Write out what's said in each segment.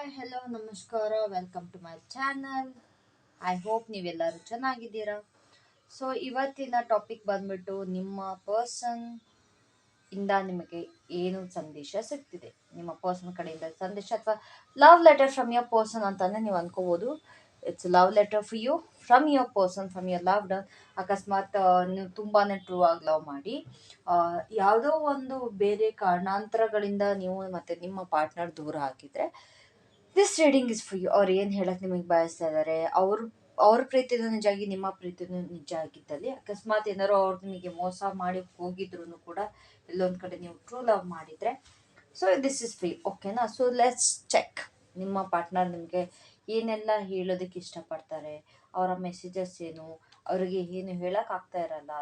Hi hello ನಮಸ್ಕಾರ welcome to my channel I hope ನೀವೆಲ್ಲರೂ ಚೆನ್ನಾಗಿದ್ದೀರಾ. ಸೊ ಇವತ್ತಿನ ಟಾಪಿಕ್ ಬಂದ್ಬಿಟ್ಟು ನಿಮ್ಮ ಪರ್ಸನ್ ಇಂದ ನಿಮಗೆ ಏನು ಸಂದೇಶ ಸಿಗ್ತಿದೆ? ನಿಮ್ಮ ಪರ್ಸನ್ ಕಡೆಯಿಂದ ಸಂದೇಶ ಅಥವಾ love letter from your person ಅಂತಾನೆ ನೀವು ಅಂದ್ಕೋಬೋದು it's love letter for you from your person from your loved ಅಕಸ್ಮಾತ್ ನೀವು ತುಂಬಾ ಟ್ರೂ ಆಗಿ ಲವ್ ಮಾಡಿ. ಯಾವುದೋ ಒಂದು ಬೇರೆ ಕಾರಣಾಂತರಗಳಿಂದ ನೀವು ಮತ್ತು ನಿಮ್ಮ ಪಾರ್ಟ್ನರ್ ದೂರ ಆಗಿದ್ರೆ this reading is for you ಅವ್ರು ಏನು ಹೇಳಕ್ ನಿಮಗೆ ಬಯಸ್ತಾ ಇದ್ದಾರೆ ಅವ್ರ ಅವ್ರ ಪ್ರೀತಿನೂ ನಿಜ ಆಗಿ ನಿಮ್ಮ ಪ್ರೀತಿನೂ ನಿಜ ಆಗಿದ್ದಲ್ಲಿ ಅಕಸ್ಮಾತ್ ಏನಾರು ಅವ್ರು ನಿಮಗೆ ಮೋಸ ಮಾಡಿ ಹೋಗಿದ್ರು ಕೂಡ ಎಲ್ಲೊಂದು ಕಡೆ ನೀವು ಟ್ರೂ ಲವ್ ಮಾಡಿದ್ರೆ. ಸೊ ದಿಸ್ ಇಸ್ ಫ್ರೀ ಓಕೆನಾ ಸೊ ಲೆಟ್ಸ್ ಚೆಕ್ ನಿಮ್ಮ ಪಾರ್ಟ್ನರ್ ನಿಮಗೆ ಏನೆಲ್ಲ ಹೇಳೋದಕ್ಕೆ ಇಷ್ಟಪಡ್ತಾರೆ? ಅವರ ಮೆಸೇಜಸ್ ಏನು? ಅವರಿಗೆ ಏನು ಹೇಳಕ್ ಆಗ್ತಾ ಇರಲ್ಲ?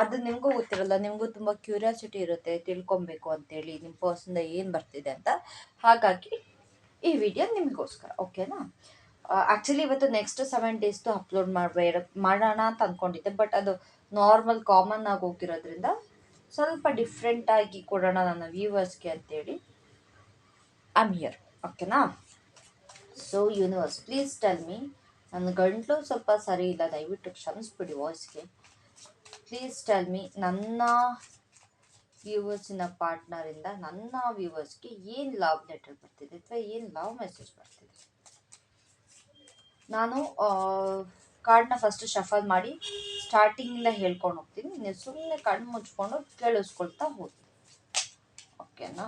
ಅದು ನಿಮಗೂ ಗೊತ್ತಿರಲ್ಲ. ನಿಮಗೂ ತುಂಬ ಕ್ಯೂರಿಯಾಸಿಟಿ ಇರುತ್ತೆ ತಿಳ್ಕೊಬೇಕು ಅಂತೇಳಿ. ನಿಮ್ಮ ಪರ್ಸನ್ದ ಏನು ಬರ್ತಿದೆ ಅಂತ? ಹಾಗಾಗಿ ಈ ವಿಡಿಯೋ ನಿಮಗೋಸ್ಕರ ಓಕೆನಾ ಆ್ಯಕ್ಚುಲಿ ಇವತ್ತು ನೆಕ್ಸ್ಟ್ ಸೆವೆನ್ ಡೇಸ್ದು ಅಪ್ಲೋಡ್ ಮಾಡಬೇಡ ಮಾಡೋಣ ಅಂತ ಅಂದ್ಕೊಂಡಿದ್ದೆ ಬಟ್ ಅದು ನಾರ್ಮಲ್ ಕಾಮನ್ ಆಗಿ ಹೋಗಿರೋದ್ರಿಂದ ಸ್ವಲ್ಪ ಡಿಫ್ರೆಂಟಾಗಿ ಕೊಡೋಣ ನನ್ನ ವ್ಯೂವರ್ಸ್ಗೆ ಅಂತೇಳಿ ಆಮ್ ಹಿಯರ್ ಓಕೆನಾ so universe please tell me ನನ್ನ ಗಂಟ್ಲು ಸ್ವಲ್ಪ ಸರಿ ಇಲ್ಲ, ದಯವಿಟ್ಟು ಕ್ಷಮಿಸ್ಬಿಡಿ ವಾಯ್ಸ್ಗೆ ಪ್ಲೀಸ್ ಟೆಲ್ ಮಿ ನನ್ನ ವ್ಯೂವರ್ಸಿನ ಪಾರ್ಟ್ನರಿಂದ ನನ್ನ ವ್ಯೂವರ್ಸ್ಗೆ ಏನು ಲವ್ ಲೆಟರ್ ಬರ್ತಿದೆ ಅಥವಾ ಏನು ಲವ್ ಮೆಸೇಜ್ ಬರ್ತಿದೆ? ನಾನು ಕಾರ್ಡ್ನ ಫಸ್ಟ್ ಶಫಲ್ ಮಾಡಿ ಸ್ಟಾರ್ಟಿಂಗಿಂದ ಹೇಳ್ಕೊಂಡು ಹೋಗ್ತೀನಿ. ನೀವು ಸುಮ್ಮನೆ ಕಣ್ಣು ಮುಚ್ಕೊಂಡು ಕೇಳಿಸ್ಕೊಳ್ತಾ ಹೋಗಿ. ಓಕೆನಾ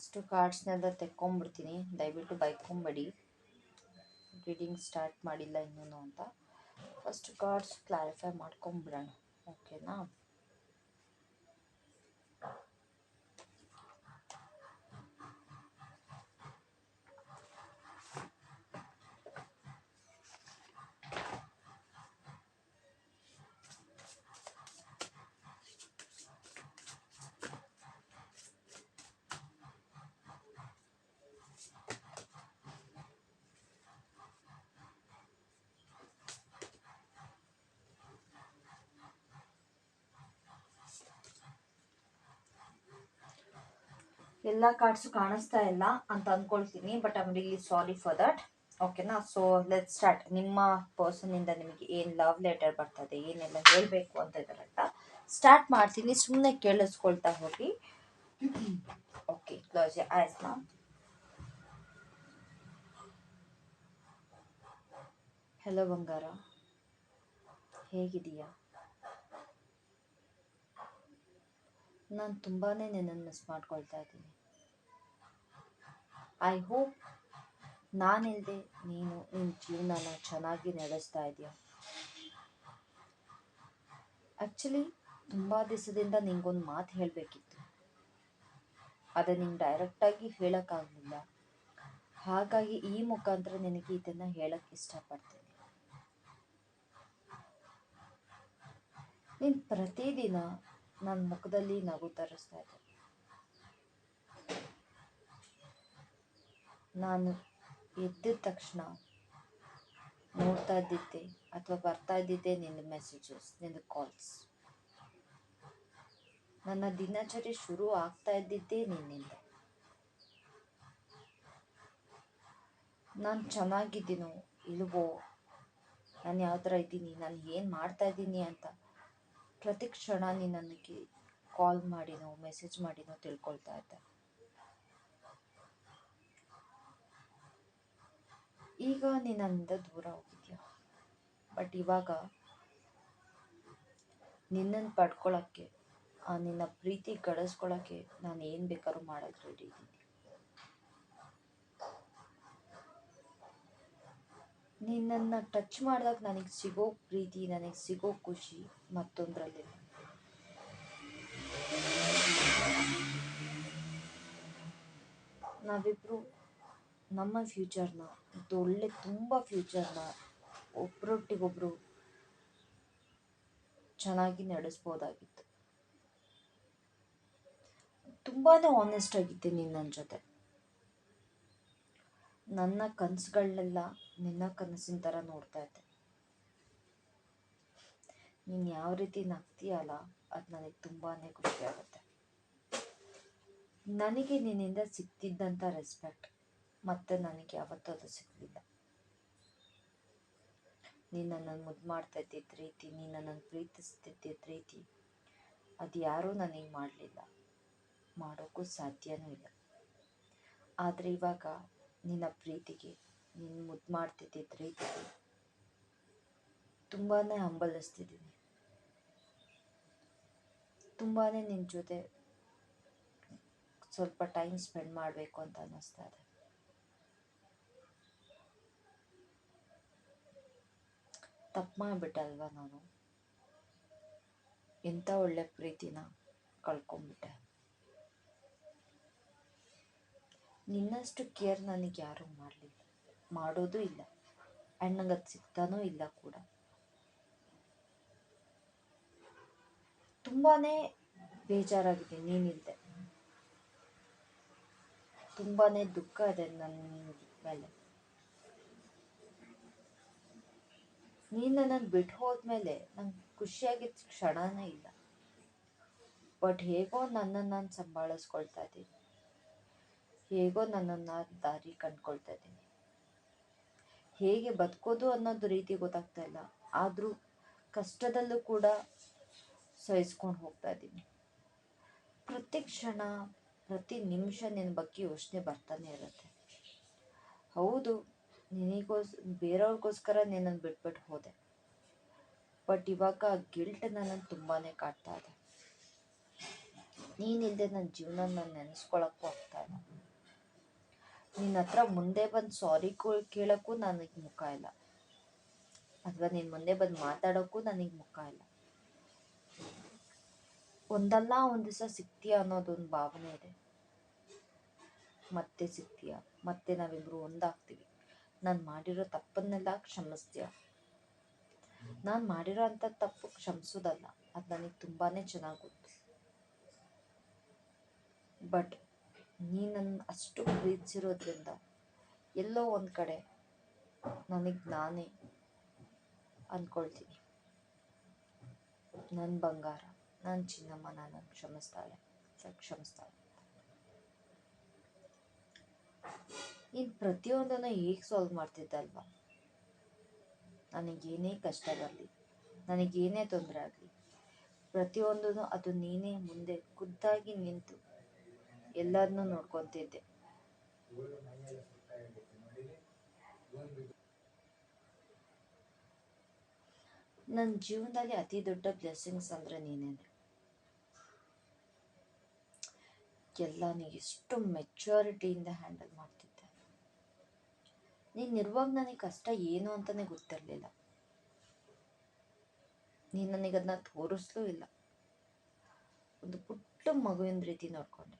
ಫಸ್ಟು ಕಾರ್ಡ್ಸ್ನೆಲ್ಲ ತೆಕ್ಕೊಂಬಿಡ್ತೀನಿ. ದಯವಿಟ್ಟು ಬೈಕೊಂಬೇಡಿ. ರೀಡಿಂಗ್ ಸ್ಟಾರ್ಟ್ ಮಾಡಿಲ್ಲ ಇನ್ನೂ ಅಂತ. ಫಸ್ಟ್ ಕಾರ್ಡ್ಸ್ ಕ್ಲಾರಿಫೈ ಮಾಡ್ಕೊಂಬಿಡೋಣ. ಓಕೆನಾ ಎಲ್ಲ ಕಾರ್ಡ್ಸು ಕಾಣಿಸ್ತಾ ಇಲ್ಲ ಅಂತ ಅಂದ್ಕೊಳ್ತೀನಿ but I really sorry for that ಓಕೆನಾ ಸೊ ಲೆಟ್ ಸ್ಟಾರ್ಟ್ ನಿಮ್ಮ ಪರ್ಸನಿಂದ ನಿಮಗೆ ಏನು ಲವ್ ಲೆಟರ್ ಬರ್ತದೆ, ಏನೆಲ್ಲ ಹೇಳಬೇಕು ಅಂತ ಇದ್ದಾರಂತ ಸ್ಟಾರ್ಟ್ ಮಾಡ್ತೀನಿ ಸುಮ್ಮನೆ ಕೇಳಿಸ್ಕೊಳ್ತಾ ಹೋಗಿ. ಓಕೆ ಕ್ಲೋಸ್ ಆಯ್ತು ಹಲೋ ಬಂಗಾರ ಹೇಗಿದೀಯಾ ನಾನು ತುಂಬಾ ನಿನ್ನನ್ನು ಮಿಸ್ ಮಾಡ್ಕೊಳ್ತಾ ಇದ್ದೀನಿ. ಐ ಹೋಪ್ ನಾನಿಲ್ಲದೆ ನೀನು ನಿನ್ನ ಜೀವನನ ಚೆನ್ನಾಗಿ ನಡೆಸ್ತಾ ಇದೆಯಾ? ಆ್ಯಕ್ಚುಲಿ ತುಂಬ ದಿವಸದಿಂದ ನಿಂಗೊಂದು ಮಾತು ಹೇಳಬೇಕಿತ್ತು. ಅದು ನಿಂಗೆ ಡೈರೆಕ್ಟಾಗಿ ಹೇಳೋಕ್ಕಾಗಲಿಲ್ಲ. ಹಾಗಾಗಿ ಈ ಮುಖಾಂತರ ನಿನಗೆ ಇದನ್ನು ಹೇಳಕ್ಕೆ ಇಷ್ಟಪಡ್ತೀನಿ. ನೀನು ಪ್ರತಿದಿನ ನನ್ನ ಮುಖದಲ್ಲಿ ನಗು ತರಿಸ್ತಾ ಇದ್ದೆ. ನಾನು ಎದ್ದ ತಕ್ಷಣ ನೋಡ್ತಾ ಇದ್ದಿದ್ದೆ ಅಥವಾ ಬರ್ತಾ ಇದ್ದಿದ್ದೆ ನಿನ್ನ ಮೆಸೇಜಸ್ ನಿನ್ನ ಕಾಲ್ಸ್ ನನ್ನ ದಿನಚರಿ ಶುರು ಆಗ್ತಾ ಇದ್ದಿದ್ದೆ ನಿನ್ನಿಂದ. ನಾನು ಚೆನ್ನಾಗಿದ್ದೀನೋ ಇಲ್ವೋ? ನಾನು ಯಾವ ಥರ ಇದ್ದೀನಿ? ನಾನು ಏನು ಮಾಡ್ತಾ ಇದ್ದೀನಿ ಅಂತ ಪ್ರತಿ ಕ್ಷಣ ನೀನು ನನಗೆ ಕಾಲ್ ಮಾಡಿನೋ ಮೆಸೇಜ್ ಮಾಡಿನೋ ತಿಳ್ಕೊಳ್ತಾ ಇದ್ದೆ. ಈಗ ನೀನು ನನ್ನಿಂದ ದೂರ ಹೋಗಿದ್ಯಾ? ಬಟ್ ಇವಾಗ ನಿನ್ನನ್ನು ಪಡ್ಕೊಳ್ಳೋಕ್ಕೆ ಆ ನಿನ್ನ ಪ್ರೀತಿ ಗಳಿಸ್ಕೊಳ್ಳೋಕ್ಕೆ ನಾನು ಏನು ಬೇಕಾದ್ರೂ ಮಾಡೋಕ್ಕೆ ರೆಡಿ ನಿನ್ನನ್ನು ಟಚ್ ಮಾಡಿದಾಗ ನನಗೆ ಸಿಗೋ ಪ್ರೀತಿ, ನನಗೆ ಸಿಗೋ ಖುಷಿ ಮತ್ತೊಂದರಲ್ಲಿ. ನಾವಿಬ್ಬರು ನಮ್ಮ ಫ್ಯೂಚರ್ನ ಮತ್ತು ಒಳ್ಳೆ ತುಂಬ ಫ್ಯೂಚರ್ನ ಒಬ್ರೊಟ್ಟಿಗೊಬ್ರು ಚೆನ್ನಾಗಿ ನಡೆಸ್ಬೋದಾಗಿತ್ತು. ತುಂಬಾ ಆನೆಸ್ಟ್ ಆಗಿದ್ದೆ ನೀನು ನನ್ನ ಜೊತೆ. ನನ್ನ ಕನಸುಗಳನ್ನೆಲ್ಲ ನಿನ್ನ ಕನಸಿನ ಥರ ನೋಡ್ತಾ ಇದ್ದೆ. ನೀನು ಯಾವ ರೀತಿ ನಗ್ತೀಯಲ್ಲ, ಅದು ನನಗೆ ತುಂಬಾ ಖುಷಿ ಆಗುತ್ತೆ. ನನಗೆ ನಿನ್ನಿಂದ ಸಿಕ್ತಿದ್ದಂಥ ರೆಸ್ಪೆಕ್ಟ್ ಮತ್ತೆ ನನಗೆ ಯಾವತ್ತೂ ಅದು ಸಿಗಲಿಲ್ಲ. ನೀನು ನನ್ನನ್ನು ಮುದ್ದು ಮಾಡ್ತಾ ಇದ್ದಿದ್ದ ರೀತಿ ನೀನು ನನ್ನನ್ನು ಪ್ರೀತಿಸ್ತಿದ್ದಿದ್ದ ರೀತಿ, ಅದು ಯಾರೂ ನನಗೆ ಮಾಡಲಿಲ್ಲ. ಮಾಡೋಕ್ಕೂ ಸಾಧ್ಯನೂ ಇಲ್ಲ. ಆದರೆ ಇವಾಗ ನಿನ್ನ ಪ್ರೀತಿಗೆ, ನೀನು ಮುದ್ದು ಮಾಡ್ತಿದ್ದಿದ್ದ ರೀತಿಗೆ ತುಂಬಾ ಹಂಬಲಿಸ್ತಿದ್ದೀನಿ ತುಂಬಾ ನಿನ್ನ ಜೊತೆ ಸ್ವಲ್ಪ ಟೈಮ್ ಸ್ಪೆಂಡ್ ಮಾಡಬೇಕು ಅಂತ ಅನ್ನಿಸ್ತಾ ಇದೆ. ತಪ್ಪು ಮಾಡಿಬಿಟ್ಟಲ್ವ ನಾನು? ಎಂಥ ಒಳ್ಳೆ ಪ್ರೀತಿನ ಕಳ್ಕೊಂಬಿಟ್ಟೆ ನಿನ್ನಷ್ಟು ಕೇರ್ ನನಗೆ ಯಾರು ಮಾಡಲಿಲ್ಲ. ಮಾಡೋದು ಇಲ್ಲ. ಆ್ಯಂಡ್ ನಂಗೆ ಅದು ಸಿಗ್ತಾನೂ ಇಲ್ಲ ಕೂಡ. ತುಂಬಾ ಬೇಜಾರಾಗಿದೆ ನೀನಿಲ್ಲದೆ ತುಂಬಾ ದುಃಖ ಇದೆ ನನ್ನ ಮೇಲೆ. ನೀನು ನನ್ನನ್ನು ಬಿಟ್ಟು ಹೋದ್ಮೇಲೆ ನಂಗೆ ಖುಷಿಯಾಗಿದ್ದ ಕ್ಷಣನೇ ಇಲ್ಲ. ಬಟ್ ಹೇಗೋ ನನ್ನನ್ನು ನಾನು ಸಂಭಾಳಿಸ್ಕೊಳ್ತಾ ಇದ್ದೀನಿ. ಹೇಗೋ ನನ್ನನ್ನು ದಾರಿ ಕಂಡ್ಕೊಳ್ತಾ ಇದ್ದೀನಿ. ಹೇಗೆ ಬದುಕೋದು ಅನ್ನೋದು ರೀತಿ ಗೊತ್ತಾಗ್ತಾ ಇಲ್ಲ. ಆದರೂ ಕಷ್ಟದಲ್ಲೂ ಕೂಡ ಸಹಿಸ್ಕೊಂಡು ಹೋಗ್ತಾ ಇದ್ದೀನಿ. ಪ್ರತಿ ಕ್ಷಣ, ಪ್ರತಿ ನಿಮಿಷ ನಿನ್ನ ಬಗ್ಗೆ ಯೋಚನೆ ಬರ್ತಾನೆ ಇರುತ್ತೆ. ಹೌದು, ನಿನಗೋಸ್, ಬೇರೆಯವ್ರಿಗೋಸ್ಕರ ನಿನ್ನನ್ನು ಬಿಟ್ಬಿಟ್ಟು ಹೋದೆ. ಬಟ್ ಇವಾಗ ಗಿಲ್ಟ್ ನನ್ನನ್ನು ತುಂಬಾ ಕಾಡ್ತಾ ಇದೆ. ನೀನಿಲ್ಲದೆ ನನ್ನ ಜೀವನ ನಾನು ನೆನೆಸ್ಕೊಳಕ್ಕೂ ಆಗ್ತಾ ಇಲ್ಲ. ನಿನ್ನ ಹತ್ರ ಮುಂದೆ ಬಂದು ಸಾರಿ ಕೇಳೋಕ್ಕೂ ನನಗೆ ಮುಖ ಇಲ್ಲ. ಅಥವಾ ನೀನು ಮುಂದೆ ಬಂದು ಮಾತಾಡೋಕ್ಕೂ ನನಗೆ ಮುಖ ಇಲ್ಲ. ಒಂದಲ್ಲ ಒಂದು ದಿವಸ ಸಿಗ್ತೀಯ ಅನ್ನೋದೊಂದು ಭಾವನೆ ಇದೆ. ಮತ್ತೆ ಸಿಗ್ತೀಯ ಮತ್ತೆ ನಾವಿಬ್ರು ಒಂದಾಗ್ತೀವಿ. ನಾನು ಮಾಡಿರೋ ತಪ್ಪನ್ನೆಲ್ಲ ಕ್ಷಮಿಸ್ತೀಯ. ನಾನು ಮಾಡಿರೋ ಅಂಥ ತಪ್ಪು ಕ್ಷಮಿಸೋದಲ್ಲ, ಅದು ನನಗೆ ತುಂಬಾ ಚೆನ್ನಾಗಿ ಗೊತ್ತು. ಬಟ್ ನೀ ನನ್ನ ಅಷ್ಟು ಪ್ರೀತಿಸಿರೋದ್ರಿಂದ ಎಲ್ಲೋ ಒಂದು ಕಡೆ ನನಗೆ ನಾನೇ ಅಂದ್ಕೊಳ್ತೀನಿ ನನ್ನ ಬಂಗಾರ. ನನ್ನ ಚಿನ್ನಮ್ಮ ನಾನು ಕ್ಷಮಿಸ್ತಾಳೆ ಕ್ಷಮಿಸ್ತಾಳೆ ಇನ್ನು ಪ್ರತಿಯೊಂದನ್ನು ಹೇಗೆ ಸಾಲ್ವ್ ಮಾಡ್ತಿದ್ದಲ್ವಾ ನನಗೇನೇ ಕಷ್ಟ ಬರಲಿ ನನಗೇನೇ ತೊಂದರೆ ಆಗಲಿ ಪ್ರತಿಯೊಂದೂ ಅದು ನೀನೇ ಮುಂದೆ ಖುದ್ದಾಗಿ ನಿಂತು ಎಲ್ಲರನ್ನೂ ನೋಡ್ಕೊತಿದ್ದೆ ನನ್ನ ಜೀವನದಲ್ಲಿ ಅತಿ ದೊಡ್ಡ ಬ್ಲೆಸ್ಸಿಂಗ್ಸ್ ಅಂದರೆ ನೀನೇನೆ ಎಲ್ಲಾನು ಎಷ್ಟು ಮೆಚುರಿಟಿಯಿಂದ ಹ್ಯಾಂಡಲ್ ಮಾಡ್ತಿದ್ದೆ. ನೀನು ಇರುವಾಗ ನನಗೆ ಕಷ್ಟ ಏನು ಅಂತಲೇ ಗೊತ್ತಿರಲಿಲ್ಲ. ನೀನು ನನಗೆ ಅದನ್ನ ತೋರಿಸ್ಲೂ ಇಲ್ಲ. ಒಂದು ಪುಟ್ಟ ಮಗುವಿನ ರೀತಿ ನೋಡ್ಕೊಂಡೆ.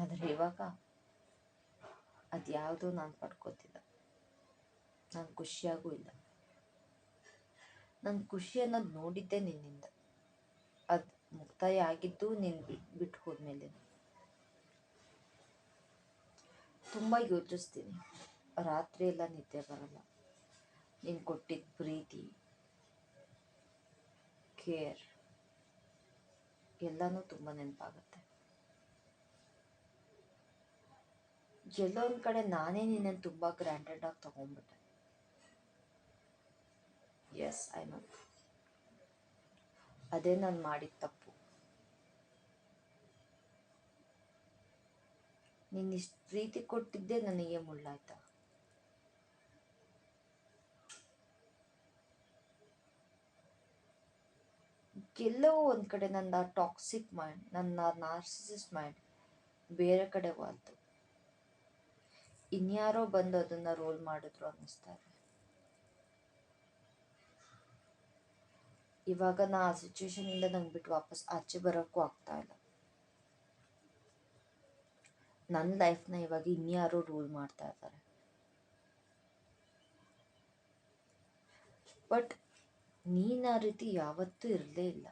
ಆದರೆ ಇವಾಗ ಅದು ಯಾವುದೂ ನಾನು ಪಡ್ಕೋತಿಲ್ಲ. ನಾನು ಖುಷಿಯಾಗೂ ಇಲ್ಲ. ನನ್ನ ಖುಷಿ ಅನ್ನೋದು ನೋಡಿದ್ದೆ ನಿನ್ನಿಂದ. ಅದು ಮುಕ್ತಾಯ ಆಗಿದ್ದು ನೀನು ಬಿಟ್ಟು ಹೋದ್ಮೇಲೆ ತುಂಬ ಯೋಚಿಸ್ತೀನಿ. ರಾತ್ರಿ ಎಲ್ಲ ನಿದ್ದೆ ಬರಲ್ಲ. ನೀನು ಕೊಟ್ಟಿದ್ದ ಪ್ರೀತಿ, ಕೇರ್ ಎಲ್ಲನೂ ತುಂಬ ನೆನಪಾಗುತ್ತೆ. ಎಲ್ಲೋ ಒಂದು ಕಡೆ ನಾನೇ ನಿನ್ನನ್ನು ತುಂಬ ಗ್ರ್ಯಾಂಡೆಡ್ ಆಗಿ ತಗೊಂಡ್ಬಿಟ್ಟೆ ಎಸ್ ಐ ನೋ ಅದೇ ನಾನು ಮಾಡಿದ ತಪ್ಪು. ನೀನು ಇಷ್ಟು ಪ್ರೀತಿ ಕೊಟ್ಟಿದ್ದೆ ನನಗೆ ಮುಳ್ಳಾಯ್ತಾ. ಎಲ್ಲೋ ಒಂದು ಕಡೆ ನನ್ನ ಟಾಕ್ಸಿಕ್ ಮೈಂಡ್ ನನ್ನ ನಾರ್ಸಿಸಿಸ್ಟ್ ಮೈಂಡ್ ಬೇರೆ ಕಡೆ ಬಂತು ಇನ್ಯಾರೋ ಬಂದು ಅದನ್ನ ರೋಲ್ ಮಾಡಿದ್ರು ಅನ್ನಿಸ್ತಾ ಇದೆ ಇವಾಗ ನಾ ಆ ಸಿಚುವೇಶನ್ ಇಂದ ನಂಗೆ ಬಿಟ್ಟು ವಾಪಸ್ ಆಚೆ ಬರೋಕ್ಕೂ ಆಗ್ತಾ ಇಲ್ಲ. ನನ್ನ ಲೈಫ್ನ ಇವಾಗ ಇನ್ಯಾರು ರೂಲ್ ಮಾಡ್ತಾ ಇದ್ದಾರೆ. ಬಟ್ ನೀನು ಆ ರೀತಿ ಯಾವತ್ತೂ ಇರಲೇ ಇಲ್ಲ.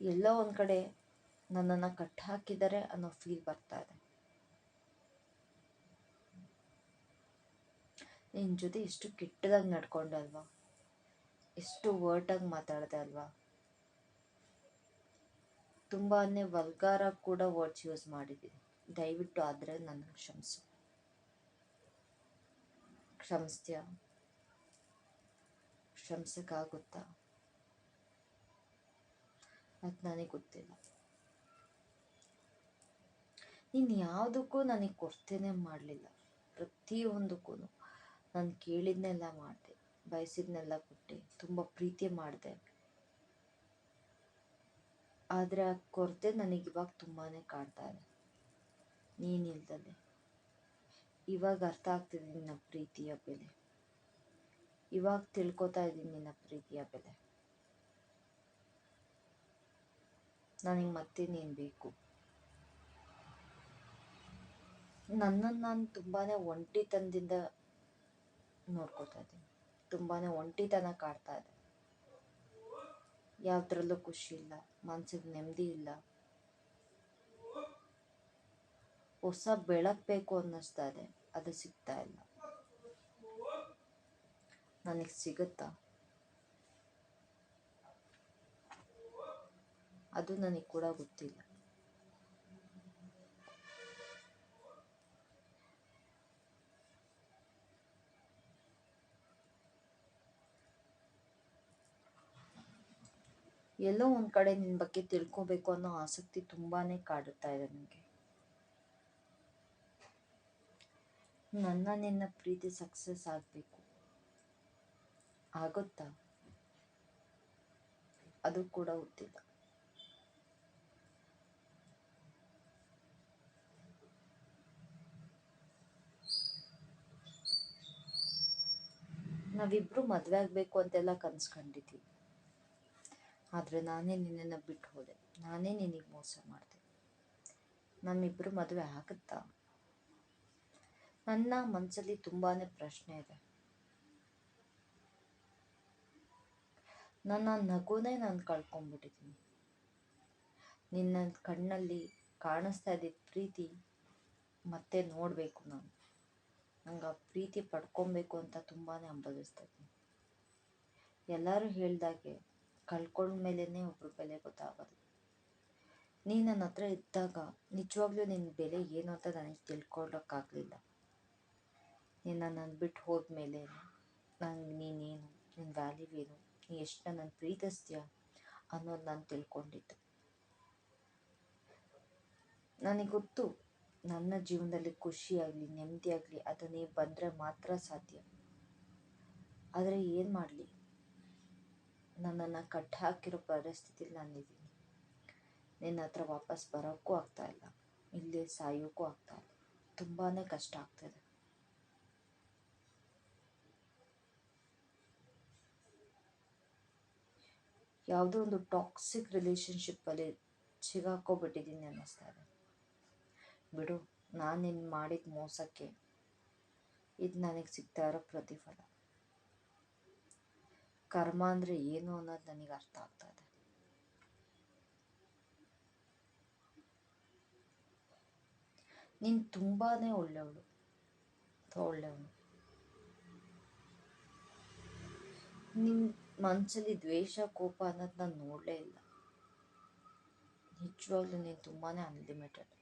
ಎಲ್ಲೋ ಒಂದು ಕಡೆ ನನ್ನನ್ನು ಕಟ್ ಹಾಕಿದ್ದಾರೆ ಅನ್ನೋ ಫೀಲ್ ಬರ್ತಾ ಇದೆ. ನಿನ್ನ ಜೊತೆ ಎಷ್ಟು ಕೆಟ್ಟದಾಗಿ ನಡ್ಕೊಂಡೆ ಅಲ್ವಾ? ಎಷ್ಟು ವರ್ಟಾಗಿ ಮಾತಾಡಿದೆ ಅಲ್ವಾ? ತುಂಬಾ ವಲ್ಗಾರ ಕೂಡ ವರ್ಡ್ಸ್ ಯೂಸ್ ಮಾಡಿದ್ದೀನಿ ದಯವಿಟ್ಟು ಆದರೆ ನನ್ನ ಕ್ಷಮಿಸು. ಕ್ಷಮಿಸ್ತೀಯ? ಕ್ಷಮಿಸಕ್ಕಾಗುತ್ತಾ? ಅದು ನನಗೆ ಗೊತ್ತಿಲ್ಲ. ನೀನು ಯಾವುದಕ್ಕೂ ನನಗೆ ಕೊರತೆನೇ ಮಾಡಲಿಲ್ಲ. ಪ್ರತಿಯೊಂದಕ್ಕೂ. ನಾನು ಕೇಳಿದ್ನೆಲ್ಲ ಮಾಡಿದೆ, ಬಯಸಿದ್ನೆಲ್ಲ ಕೊಟ್ಟೆ, ತುಂಬ ಪ್ರೀತಿ ಮಾಡಿದೆ. ಆದರೆ ಆ ಕೊರತೆ ನನಗೆ ಇವಾಗ ತುಂಬಾ ಕಾಡ್ತಾ ಇದೆ. ನೀನಿಲ್ದಲೆ ಇವಾಗ ಅರ್ಥ ಆಗ್ತಿದೆ ನಿನ್ನ ಪ್ರೀತಿಯ ಬೆಲೆ. ಇವಾಗ ತಿಳ್ಕೊತಾ ಇದ್ದೀನಿ ನಿನ್ನ ಪ್ರೀತಿಯ ಬೆಲೆ. ನನಗೆ ಮತ್ತೆ ನೀನು ಬೇಕು. ನನ್ನನ್ನು ನಾನು ತುಂಬಾ ಒಂಟಿತನದಿಂದ ನೋಡ್ಕೋತಾ ಇದ್ದೀನಿ. ತುಂಬಾ ಒಂಟಿತನ ಕಾಡ್ತಾ ಇದೆ. ಯಾವುದ್ರಲ್ಲೂ ಖುಷಿ ಇಲ್ಲ ಮನ್ಸಿಗೆ ನೆಮ್ಮದಿ ಇಲ್ಲ ಹೊಸ ಬೆಳಕು ಬೇಕು ಅನ್ನಿಸ್ತಾ ಇದೆ ಅದು ಸಿಗ್ತಾ ಇಲ್ಲ ನನಗೆ ಸಿಗುತ್ತಾ ಅದು ನನಗೆ ಕೂಡ ಗೊತ್ತಿಲ್ಲ ಎಲ್ಲೋ ಒಂದು ಕಡೆ ನಿನ್ನ ಬಗ್ಗೆ ತಿಳ್ಕೊಬೇಕು ಅನ್ನೋ ಆಸಕ್ತಿ ತುಂಬಾನೇ ಕಾಡುತ್ತಾ ಇದೆ ನನಗೆ. ನನ್ನ ನಿನ್ನ ಪ್ರೀತಿ ಸಕ್ಸಸ್ ಆಗಬೇಕು. ಆಗುತ್ತಾ? ಅದು ಕೂಡ ಗೊತ್ತಿಲ್ಲ ನಾವಿಬ್ರು ಮದುವೆ ಆಗಬೇಕು ಅಂತೆಲ್ಲ ಕನ್ಸ್ಕೊಂಡಿದ್ವಿ. ಆದರೆ ನಾನೇ ನಿನ್ನನ್ನು ಬಿಟ್ಟು ಹೋದೆ. ನಾನೇ ನಿನಗೆ ಮೋಸ ಮಾಡಿದೆ. ನಮ್ಮಿಬ್ಬರು ಮದುವೆ ಆಗುತ್ತಾ? ನನ್ನ ಮನಸ್ಸಲ್ಲಿ ತುಂಬಾ ಪ್ರಶ್ನೆ ಇದೆ. ನನ್ನ ನಗುನೇ ನಾನು ಕಳ್ಕೊಂಡ್ಬಿಟ್ಟಿದ್ದೀನಿ. ನಿನ್ನ ಕಣ್ಣಲ್ಲಿ ಕಾಣಿಸ್ತಾ ಇದ್ದಿದ್ದ ಪ್ರೀತಿ ಮತ್ತೆ ನೋಡಬೇಕು ನಾನು. ನಂಗೆ ಆ ಪ್ರೀತಿ ಪಡ್ಕೊಬೇಕು ಅಂತ ತುಂಬಾ ಹಂಬಲಿಸ್ತಾ ಇದ್ದೀನಿ. ಎಲ್ಲರೂ ಹೇಳ್ದಾಗೆ ಕಳ್ಕೊಂಡ್ಮೇಲೇ ಒಬ್ರ ಬೆಲೆ ಗೊತ್ತಾಗೋದು. ನೀನು ನನ್ನ ಹತ್ರ ಇದ್ದಾಗ ನಿಜವಾಗ್ಲೂ ನಿನ್ನ ಬೆಲೆ ಏನು ಅಂತ ನನಗೆ ತಿಳ್ಕೊಳ್ಳೋಕ್ಕಾಗಲಿಲ್ಲ ನೀನು ನನ್ನ ಬಿಟ್ಟು ಹೋದ್ಮೇಲೆ ನಂಗೆ ನೀನೇನು ನಿನ್ನ ವ್ಯಾಲ್ಯೂ ಏನು, ನೀ ಎಷ್ಟು ನನ್ನನ್ನು ಪ್ರೀತಿಸ್ತೀಯ ಅನ್ನೋದು ನಾನು ತಿಳ್ಕೊಂಡಿದ್ದೆ. ನನಗೆ ಗೊತ್ತು ನನ್ನ ಜೀವನದಲ್ಲಿ ಖುಷಿಯಾಗಲಿ, ನೆಮ್ಮದಿಯಾಗಲಿ ಅದು ನೀವು ಬಂದರೆ ಮಾತ್ರ ಸಾಧ್ಯ. ಆದರೆ ಏನು ಮಾಡಲಿ? ನನ್ನನ್ನು ಕಟ್ ಹಾಕಿರೋ ಪರಿಸ್ಥಿತಿಲಿ ನಾನಿದ್ದೀನಿ. ನಿನ್ನ ಹತ್ರ ವಾಪಸ್ ಬರೋಕ್ಕೂ ಇಲ್ಲ. ಇಲ್ಲೇ ಸಾಯೋಕ್ಕೂ ಆಗ್ತಾ ಇಲ್ಲ. ತುಂಬಾ ಕಷ್ಟ ಆಗ್ತಿದೆ ಯಾವುದೋ ಒಂದು ಟಾಕ್ಸಿಕ್ ರಿಲೇಶನ್ಶಿಪ್ಪಲ್ಲಿ ಸಿಗಾಕೋಬಿಟ್ಟಿದ್ದೀನಿ ಅನ್ನಿಸ್ತಾ ಇದೆ. ಬಿಡು, ನಾನು ನಿನ್ನ ಮಾಡಿದ ಮೋಸಕ್ಕೆ ಇದು ನನಗೆ ಸಿಗ್ತಾ ಇರೋ ಪ್ರತಿಫಲ. ಕರ್ಮ ಅಂದರೆ ಏನು ಅನ್ನೋದು ನನಗೆ ಅರ್ಥ ಆಗ್ತಾ ಇದೆ. ನೀನು ತುಂಬಾ ಒಳ್ಳೆಯವಳು ಅಥವಾ ಒಳ್ಳೆಯವನು ನಿನ್ನ ಮನಸ್ಸಲ್ಲಿ ದ್ವೇಷ, ಕೋಪ ಅನ್ನೋದು ನಾನು ನೋಡಲೇ ಇಲ್ಲ. ನಿಜವಾಗ್ಲೂ ನೀನು ತುಂಬಾ ಅನ್ಲಿಮಿಟೆಡ್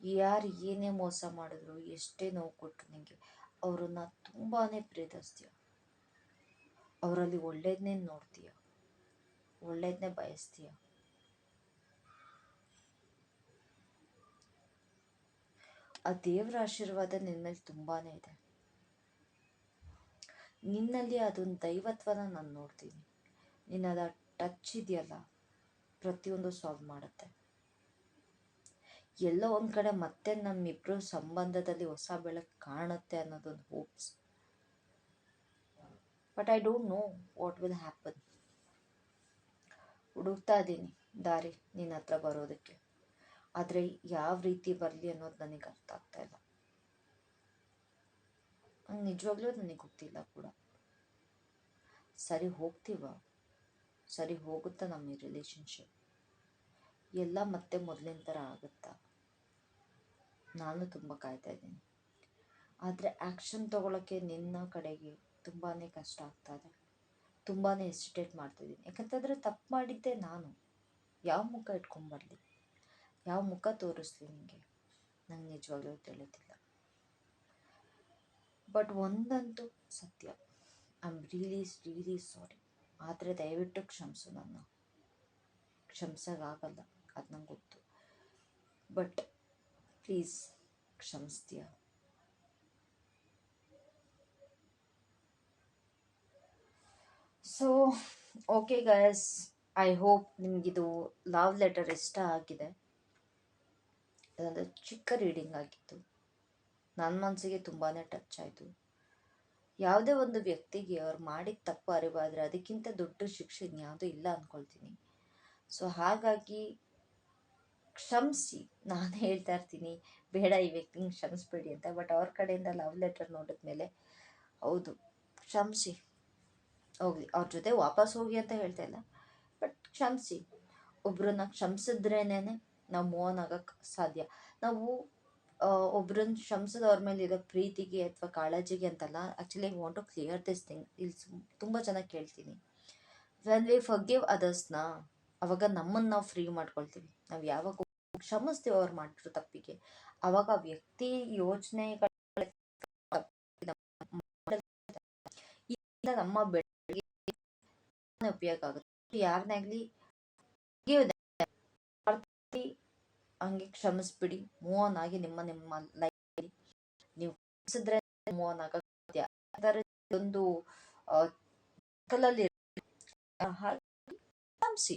ಯಾರು ಏನೇ ಮೋಸ ಮಾಡಿದ್ರು ಎಷ್ಟೇ ನೋವು ಕೊಟ್ಟರು ನಿನಗೆ ಅವರನ್ನು ತುಂಬಾ ಪ್ರೀತಿಸ್ತೀಯ? ಅವರಲ್ಲಿ ಒಳ್ಳೇದನ್ನೇ ನೋಡ್ತೀಯ. ಒಳ್ಳೇದನ್ನೇ ಬಯಸ್ತೀಯ. ಆ ದೇವರ ಆಶೀರ್ವಾದ ನಿನ್ನ ಮೇಲೆ ತುಂಬಾ ಇದೆ. ನಿನ್ನಲ್ಲಿ ಅದೊಂದು ದೈವತ್ವನ ನಾನು ನೋಡ್ತೀನಿ. ನಿನ್ನದ ಟಚ್ ಇದೆಯಲ್ಲ, ಪ್ರತಿಯೊಂದು ಸಾಲ್ವ್ ಮಾಡುತ್ತೆ. ಎಲ್ಲೋ ಒಂದು ಕಡೆ ಮತ್ತೆ ನಮ್ಮಿಬ್ಬರು ಸಂಬಂಧದಲ್ಲಿ ಹೊಸ ಬೆಳಕು ಕಾಣುತ್ತೆ ಅನ್ನೋದೊಂದು hopes. But I don't know what will happen ಹುಡುಕ್ತಾ ಇದ್ದೀನಿ ದಾರಿ ನಿನ್ನ ಹತ್ರ ಬರೋದಕ್ಕೆ. ಆದರೆ ಯಾವ ರೀತಿ ಬರಲಿ ಅನ್ನೋದು ನನಗೆ ಅರ್ಥ ಆಗ್ತಾ ಇಲ್ಲ. ನಿಜವಾಗ್ಲೂ ನನಗೆ ಗೊತ್ತಿಲ್ಲ ಕೂಡ. ಸರಿ ಹೋಗ್ತೀವ? ಸರಿ ಹೋಗುತ್ತಾ ನಮ್ಮ ರಿಲೇಶನ್ಶಿಪ್ ಎಲ್ಲ ಮತ್ತೆ ಮೊದಲಿನ ಥರ ಆಗುತ್ತಾ? ನಾನು ತುಂಬ ಕಾಯ್ತಾ ಇದ್ದೀನಿ. ಆದರೆ ಆ್ಯಕ್ಷನ್ ತೊಗೊಳಕ್ಕೆ ನಿನ್ನ ಕಡೆಗೆ ತುಂಬಾ ಕಷ್ಟ ಆಗ್ತಾ ಇದೆ. ತುಂಬಾ ಎಸ್ಟಿಟೇಟ್ ಮಾಡ್ತಿದ್ದೀನಿ ಯಾಕಂತಂದರೆ ತಪ್ಪು ಮಾಡಿದ್ದೆ ನಾನು. ಯಾವ ಮುಖ ಇಟ್ಕೊಂಬರಲಿ ಯಾವ ಮುಖ ತೋರಿಸ್ಲಿ ನಿಮಗೆ ನಂಗೆ ನಿಜವಾಗ್ಲೂ ತಿಳಿತಿಲ್ಲ ಬಟ್ ಒಂದಂತೂ ಸತ್ಯ. I am really really sorry ಆದರೆ ದಯವಿಟ್ಟು ಕ್ಷಮಿಸು ನನ್ನ. ಕ್ಷಮಿಸೋಕ್ಕಾಗಲ್ಲ ಅದು ನಂಗೆ ಗೊತ್ತು. But please ಕ್ಷಮಿಸ್ತೀಯ? So okay guys I hope ನಿಮಗಿದು love letter ಇಷ್ಟ ಆಗಿದೆ. ಅದೊಂದು ಚಿಕ್ಕ ರೀಡಿಂಗ್ ಆಗಿತ್ತು. ನನ್ನ ಮನಸ್ಸಿಗೆ ತುಂಬಾ ಟಚ್ ಆಯಿತು. ಯಾವುದೇ ಒಂದು ವ್ಯಕ್ತಿಗೆ ಅವ್ರು ಮಾಡಿದ ತಪ್ಪು ಅರಿವಾದರೆ ಅದಕ್ಕಿಂತ ದೊಡ್ಡ ಶಿಕ್ಷೆ ಇನ್ಯಾವುದೂ ಇಲ್ಲ ಅಂದ್ಕೊಳ್ತೀನಿ ಸೊ ಹಾಗಾಗಿ ಕ್ಷಮಿಸಿ. ನಾನು ಹೇಳ್ತಾ ಇರ್ತೀನಿ. ಬೇಡ ಈ ವ್ಯಕ್ತಿಗೆ ಕ್ಷಮಿಸ್ಬೇಡಿ ಅಂತ. ಬಟ್ ಅವ್ರ ಕಡೆಯಿಂದ ಲವ್ ಲೆಟರ್ ನೋಡಿದ್ಮೇಲೆ ಹೌದು. ಕ್ಷಮಿಸಿ. ಹೋಗಲಿ ಅವ್ರ ಜೊತೆ ವಾಪಸ್ ಹೋಗಿ ಅಂತ ಹೇಳ್ತಾ ಇಲ್ಲ. ಬಟ್ ಕ್ಷಮಿಸಿ, ಒಬ್ರನ್ನ ಕ್ಷಮಿಸಿದ್ರೇನೆ ನಾವು ಮೋನ್ ಆಗೋಕ್ಕೆ ಸಾಧ್ಯ. ನಾವು ಒಬ್ರನ್ನ ಕ್ಷಮಿಸೋದು ಮೇಲೆ ಇರೋ ಪ್ರೀತಿಗೆ ಅಥವಾ ಕಾಳಜಿಗೆ ಅಂತಲ್ಲ actually want to clear this thing ಇಲ್ಲಿ ತುಂಬ ಚೆನ್ನಾಗಿ ಕೇಳ್ತೀನಿ. ವೆನ್ ವಿ ಫರ್ಗಿವ್ ಅದರ್ಸ್ನ ಅವಾಗ ನಮ್ಮನ್ನು ನಾವು ಫ್ರೀ ಮಾಡ್ಕೊಳ್ತೀವಿ. ನಾವು ಯಾವಾಗ ಕ್ಷಮಿಸ್ತೀವಿ ಅವ್ರು ಮಾಡಿರೋ ತಪ್ಪಿಗೆ, ಅವಾಗ ವ್ಯಕ್ತಿ ಯೋಚನೆಗಳ ನಮ್ಮ ಬೆಳಗ್ಗೆ ಉಪಯೋಗ ಆಗುತ್ತೆ ಯಾರನ್ನಾಗ್ಲಿ ಹಂಗೆ ಕ್ಷಮಿಸ್ಬಿಡಿ ಮೂವ್ ಆನ್ ಆಗಿ ನಿಮ್ಮ ನಿಮ್ಮ ಲೈಫ್ ನೀವು ಕ್ಷಮಿಸಿದ್ರೆ ಮೂವ್ ಆನ್ ಆಗೋಕ್ಕೆ ಒಂದು ಕಲಲ್ಲಿ ಕ್ಷಮಿಸಿ.